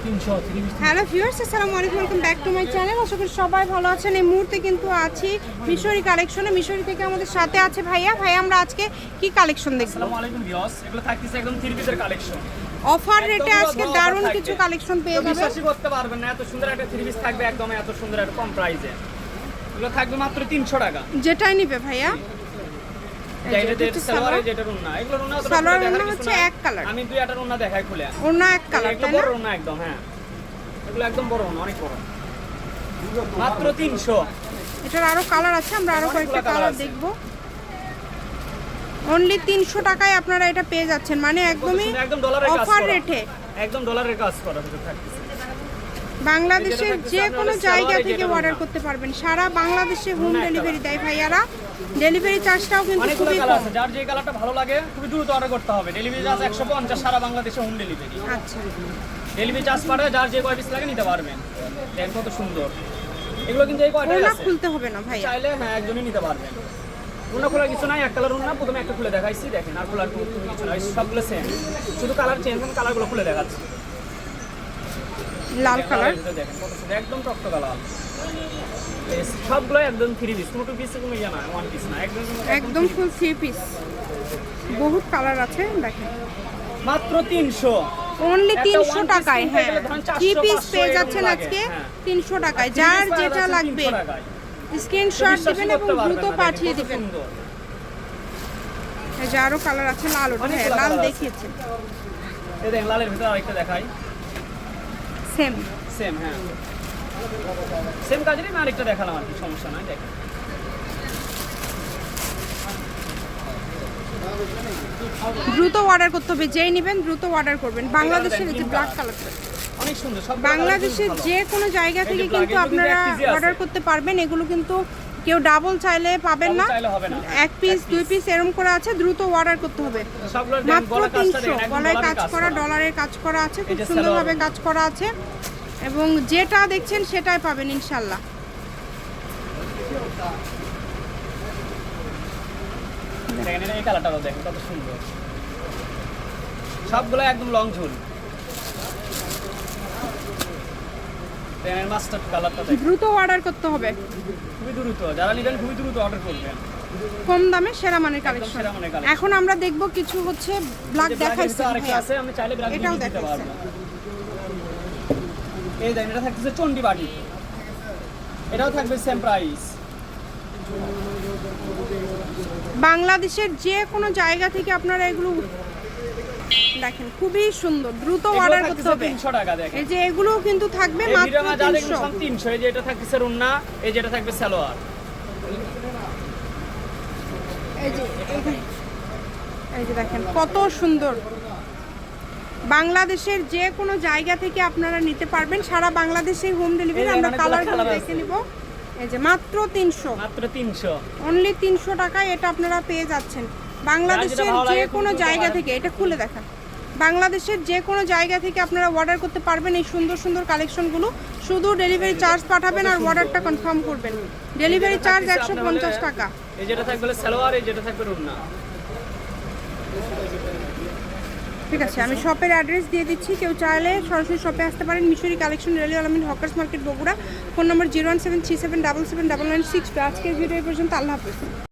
Hello viewers আসসালামু আলাইকুম welcome back to my channel. আশা করি সবাই ভালো আছেন। এই মুহূর্তে কিন্তু আছি মিশরি কালেকশনে মিশরি থেকে আমাদের সাথে আছে ভাইয়া। ভাইয়া আমরা আজকে কি কালেকশন দেখব? আসসালামু আলাইকুম ভিউয়ার্স এগুলো থাকতেছে একদম থ্রি পিসের কালেকশন। অফার রেটে আজকে দারুণ কিছু কালেকশন পেয়ে যাবেন বিশ্বাসই করতে পারবেন না এত সুন্দর একটা থ্রি পিস থাকবে একদম এত সুন্দর একটা কম প্রাইসে এগুলো থাকবে মাত্র তিনশো টাকা। যেটাই নিবে ভাইয়া এই যে, যেটা এটা হচ্ছে সালোয়ার সালোয়ার। যেটা রুন্না এগুলো রুন্না অতটা সালোয়ার খুলে দেখার রুন্না কিছু হচ্ছে এক কালার। আমি দুই একটা রুন্না দেখাই খুলে। ওনা এক কালার এগুলো বড় রুন্না একদম হ্যাঁ। এগুলো একদম বড় রুন্না অনেক বড়। মাত্র তিনশো। এটার আরও কালার আছে আমরা আরও কয়েকটা কালার। দেখব। অনলি টাকায় আপনারা এটা পেয়ে যাচ্ছেন। মানে একদমই একদম ডলারের কাজ অফার করা। রেটে একদম ডলারের কাজ করা থাকতেছে। বাংলাদেশের যে কোনো জায়গা থেকে অর্ডার করতে পারবেন। সারা বাংলাদেশে হোম ডেলিভারি দেয় ভাইয়ারা। ডেলিভারি চার্জটাও কিন্তু খুবই কম। যার যে কালারটা ভালো লাগে খুবই দ্রুত অর্ডার করতে হবে। ডেলিভারি চার্জ একশো পঞ্চাশ সারা বাংলাদেশে হোম ডেলিভারি আচ্ছা। ডেলিভারি চার্জ পাঠায় যার যে কয় পিস লাগে নিতে পারবেন। দেখেন কত সুন্দর। এগুলো কিন্তু এই কয়টাই ওনা আছে। খুলতে হবে না ভাই চাইলে হ্যাঁ একজনই নিতে পারবেন। অন্য খোলার কিছু নাই এক কালার অন্য প্রথমে একটা খুলে দেখাইছি দেখেন আর খোলার কিছু নাই সবগুলো সেম শুধু কালার চেঞ্জ কালারগুলো খুলে দেখাচ্ছি। লাল কালার। একদম টকটকা কালার সবগুলো একদম থ্রি পিস টু পিস কোনো ইয়ে না ওয়ান পিস না একদম একদম ফুল থ্রি পিস বহুত কালার আছে দেখেন। মাত্র তিনশো। অনলি একটা তিনশো one piece টাকায় হ্যাঁ। গেলে ধরেন 400, থ্রি পিস পেয়ে যাচ্ছেন আজকে হ্যাঁ। তিনশো টাকায়। যার যেটা লাগবে স্ক্রিনশট দিবেন এবং দ্রুত পাঠিয়ে দিবেন। এই যে আরও কালার আছে লাল ওটা হ্যাঁ লাল দেখিয়েছে। এই দেখেন লালের ভিতরে আরেকটা দেখাই। সেম সেম হ্যাঁ। সেম কাজেরই আমি আরেকটা দেখালাম আর কি সমস্যা নয় দেখেন দ্রুত অর্ডার করতে হবে যেই নেবেন দ্রুত অর্ডার করবেন। বাংলাদেশের যে ব্ল্যাক কালারটা অনেক সুন্দর বাংলাদেশের যে কোনো জায়গা থেকে কিন্তু আপনারা। অর্ডার করতে পারবেন এগুলো কিন্তু কেউ ডাবল চাইলে পাবেন না। এক পিস দুই পিস এরকম করে আছে দ্রুত অর্ডার করতে হবে। মাত্র তিনশো। গলায় কাজ করা। ডলারের কাজ করা আছে খুব সুন্দরভাবে কাজ করা আছে। এবং যেটা দেখছেন সেটাই পাবেন ইনশাল্লাহ সবগুলো একদম লং ঝুল। দেখেন মাস্টার্ড কালারটা দেখেন দ্রুত অর্ডার করতে হবে। খুবই দ্রুত যারা নিবেন খুবই দ্রুত অর্ডার করবেন। কম দামে সেরা মানের কালেকশন। এখন আমরা দেখব কিছু হচ্ছে ব্ল্যাক দেখাইছি। আছে আমি চাইলে ব্ল্যাক এটাও দেখাইছে। এই দেখেন এটা থাকতেছে চন্ডি বাটি। এটাও থাকবে সেম প্রাইস বাংলাদেশের যে কোনো জায়গা থেকে আপনারা এগুলো দেখেন খুবই সুন্দর। দ্রুত অর্ডার করতে হবে। তিনশো টাকা দেখেন। এই যে এগুলো কিন্তু থাকবে মাত্র ভিডিও যা দেখবেন তিনশো। সব তিনশো। এই যে এটা থাকতেছে রুন্না এই যেটা থাকবে সালোয়ার। এই যে এই- যে দেখেন কত সুন্দর। বাংলাদেশের যে কোনো জায়গা থেকে আপনারা নিতে পারবেন। সারা বাংলাদেশে হোম ডেলিভারি আমরা colour দেখে। নিব। এই যে মাত্র তিনশো। মাত্র তিনশো। অনলি তিনশো টাকায় এটা আপনারা পেয়ে যাচ্ছেন। বাংলাদেশের যে কোনো জায়গা থেকে এটা খুলে দেখা। বাংলাদেশের যে কোনো জায়গা থেকে আপনারা অর্ডার করতে পারবেন এই সুন্দর সুন্দর কালেকশনগুলো শুধু ডেলিভারি চার্জ পাঠাবেন আর অর্ডারটা কনফার্ম করবেন। ডেলিভারি চার্জ একশো পঞ্চাশ টাকা। এই যেটা থাকবে সালোয়ার এই যেটা থাকবে রুন্না ঠিক আছে আমি শপের অ্যাড্রেস দিয়ে দিচ্ছি। কেউ চাইলে সরাসরি শপে আসতে পারেন। মিশরি কালেকশন রেলি আলমিন hawkers market Bogura. Phone number zero one seven three seven double seven double nine six আজকের ভিডিও পর্যন্ত। আল্লাহ হাফিজ।